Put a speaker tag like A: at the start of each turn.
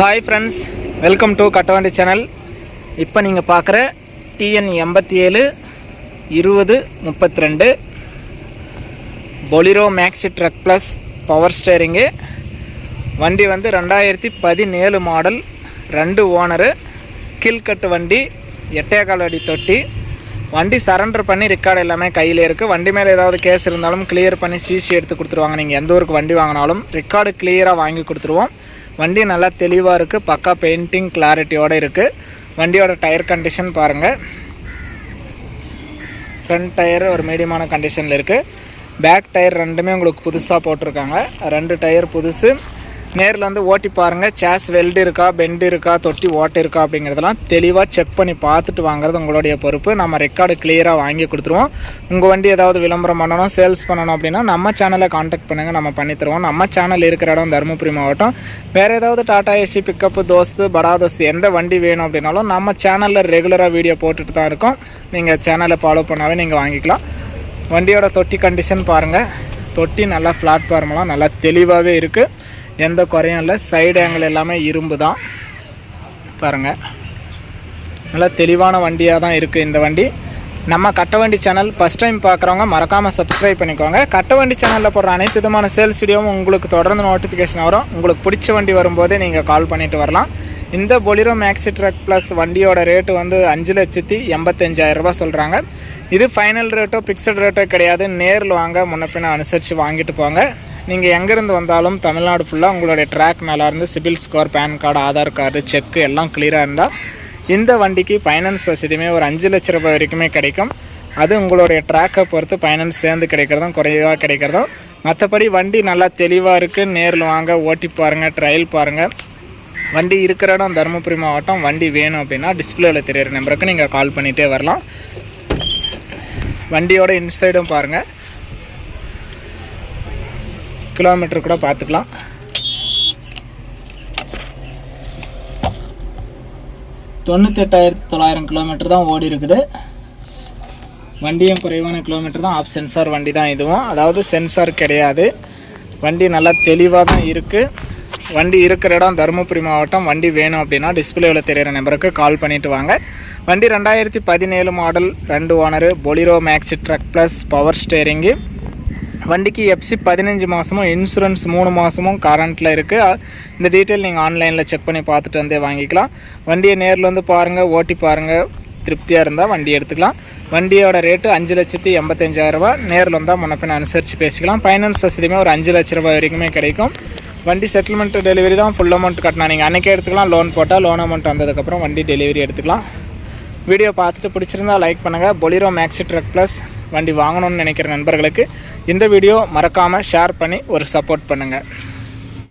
A: Hi friends welcome to கட்டவண்டி channel இப்போ நீங்கள் பார்க்குற டிஎன் எண்பத்தி ஏழு இருபது முப்பத்தி ரெண்டு Bolero Maxi truck plus power steering வண்டி வந்து ரெண்டாயிரத்தி பதினேழு மாடல் ரெண்டு ஓனரு கீழ்கட்டு வண்டி எட்டேகால் அடி தொட்டி. வண்டி சரண்டர் பண்ணி ரெக்கார்டு எல்லாமே கையில் இருக்குது வண்டி மேலே ஏதாவது கேஸ் இருந்தாலும் கிளியர் பண்ணி சிசி எடுத்து கொடுத்துருவாங்க. நீங்கள் எந்த ஊருக்கு வண்டி வாங்கினாலும் ரெக்கார்டு கிளியராக வாங்கி கொடுத்துருவோம். வண்டி நல்லா தெளிவாக இருக்குது பக்கா பெயிண்டிங் கிளாரிட்டியோடு இருக்குது வண்டியோட டயர் கண்டிஷன் பாருங்கள் ஃப்ரண்ட் டயர் ஒரு மீடியமான கண்டிஷனில் இருக்குது பேக் டயர் ரெண்டுமே உங்களுக்கு புதுசாக போட்டிருக்காங்க. ரெண்டு டயர் புதுசு நேரில் வந்து ஓட்டி பாருங்கள் சேஸ் வெல்டு இருக்கா பெண்டு இருக்கா தொட்டி ஓட்டு இருக்கா அப்படிங்கிறதெல்லாம் தெளிவாக செக் பண்ணி பார்த்துட்டு வாங்குறது உங்களுடைய பொறுப்பு. நம்ம ரெக்கார்டு கிளியராக வாங்கி கொடுத்துருவோம். உங்கள் வண்டி ஏதாவது விளம்பரம் பண்ணணும் சேல்ஸ் பண்ணணும் அப்படின்னா நம்ம சேனலை காண்டாக்ட் பண்ணுங்கள் நம்ம பண்ணித்தருவோம் நம்ம சேனல் இருக்கிற இடம் தருமபுரி மாவட்டம். வேறு ஏதாவது டாடா ஏசி பிக்கப்பு தோஸ்து படா தோஸ்து எந்த வண்டி வேணும் அப்படின்னாலும் நம்ம சேனலில் ரெகுலராக வீடியோ போட்டுட்டு தான் இருக்கோம். நீங்கள் சேனலை ஃபாலோ பண்ணாவே நீங்கள் வாங்கிக்கலாம். வண்டியோட தொட்டி கண்டிஷன் பாருங்கள் தொட்டி நல்லா பிளாட்ஃபார்ம்லாம் நல்லா தெளிவாகவே இருக்குது எந்த குறையும் இல்லை. சைடு ஆங்கிள் எல்லாமே இரும்பு தான். பாருங்கள் நல்லா தெளிவான வண்டியாக தான் இருக்குது இந்த வண்டி. நம்ம கட்டவண்டி சேனல் ஃபஸ்ட் டைம் பார்க்குறவங்க மறக்காமல் சப்ஸ்கிரைப் பண்ணிக்கோங்க. கட்டவண்டி சேனலில் போடுற அனைத்து விதமான சேல்ஸ் வீடியோவும் உங்களுக்கு தொடர்ந்து நோட்டிஃபிகேஷன் வரும். உங்களுக்கு பிடிச்ச வண்டி வரும்போதே நீங்கள் கால் பண்ணிட்டு வரலாம். இந்த பொலிரோ மேக்ஸி ட்ரக் ப்ளஸ் வண்டியோட ரேட்டு வந்து அஞ்சு லட்சத்தி எண்பத்தஞ்சாயிரம் சொல்கிறாங்க இது ஃபைனல் ரேட்டோ பிக்சட் ரேட்டோ கிடையாது. நேரில் வாங்க முன்னப்பின அனுசரித்து வாங்கிட்டு போங்க. நீங்கள் எங்கேருந்து வந்தாலும் தமிழ்நாடு ஃபுல்லாக உங்களுடைய track நல்லாருந்து CIBIL score PAN card Aadhaar card check எல்லாம் கிளியராக இருந்தால் இந்த வண்டிக்கு ஃபைனான்ஸ் வசதியுமே ஒரு அஞ்சு லட்ச ரூபாய் வரைக்குமே கிடைக்கும். அது உங்களுடைய ட்ராக்கை பொறுத்து ஃபைனான்ஸ் சேர்ந்து கிடைக்கிறதும் குறைவாக கிடைக்கிறதும். மற்றபடி வண்டி நல்லா தெளிவாக இருக்குது நேரில் வாங்க ஓட்டி பாருங்கள் ட்ரையல் பாருங்கள் வண்டி இருக்கிற இடம் தருமபுரி மாவட்டம். வண்டி வேணும் அப்படின்னா டிஸ்பிளேவில் தெரியிற நம்பருக்கு நீங்கள் கால் பண்ணிகிட்டே வரலாம். வண்டியோட இன்சைடும் பாருங்கள் கிலோமீட்டர் கூட பார்த்துக்கலாம். தொண்ணூத்தெட்டாயிரத்தி தொள்ளாயிரம் கிலோமீட்டர் தான் ஓடி இருக்குது. வண்டியும் குறைவான கிலோமீட்டர் தான். ஆஃப் சென்சார் வண்டி தான் இதுவும். அதாவது சென்சார் கிடையாது. வண்டி நல்லா தெளிவாக தான் இருக்குது வண்டி இருக்கிற இடம் தருமபுரி மாவட்டம். வண்டி வேணும் அப்படின்னா டிஸ்பிளேவில் தெரிகிற நம்பருக்கு கால் பண்ணிட்டு வாங்க. வண்டி ரெண்டாயிரத்தி பதினேழு மாடல் ரெண்டு owner Bolero Maxi truck plus power steering வண்டிக்கு எஃப்சி பதினஞ்சு மாதமும் இன்சூரன்ஸ் மூணு மாதமும் கரண்ட்டில் இருக்குது இந்த டீட்டெயில் நீங்கள் ஆன்லைனில் செக் பண்ணி பார்த்துட்டு வந்தே வாங்கிக்கலாம். வண்டியை நேரில் வந்து பாருங்கள் ஓட்டி பாருங்கள் திருப்தியாக இருந்தால் வண்டி எடுத்துக்கலாம். வண்டியோட ரேட்டு அஞ்சு லட்சத்தி எண்பத்தஞ்சாயிரரூபா நேரில் வந்தால் முன்னப்பின் அனுசரித்து பேசிக்கலாம். ஃபைனான்ஸ் வசதியுமே ஒரு அஞ்சு லட்ச ரூபாய் வரைக்குமே கிடைக்கும். வண்டி செட்டில்மெண்ட் டெலிவரி தான் ஃபுல் அமௌண்ட் கட்டினா நீங்கள் அன்றைக்கே எடுத்துக்கலாம். லோன் போட்டால் லோன் அமௌண்ட் வந்ததுக்கப்புறம் வண்டி டெலிவரி எடுத்துக்கலாம். வீடியோ பார்த்துட்டு பிடிச்சிருந்தா லைக் பண்ணுங்கள் பொலிரோ மேக்ஸி ட்ரக் ப்ளஸ் வண்டி வாங்கணும்னு நினைக்கிற நண்பர்களுக்கு இந்த வீடியோ மறக்காமல் ஷேர் பண்ணி ஒரு சப்போர்ட் பண்ணுங்கள்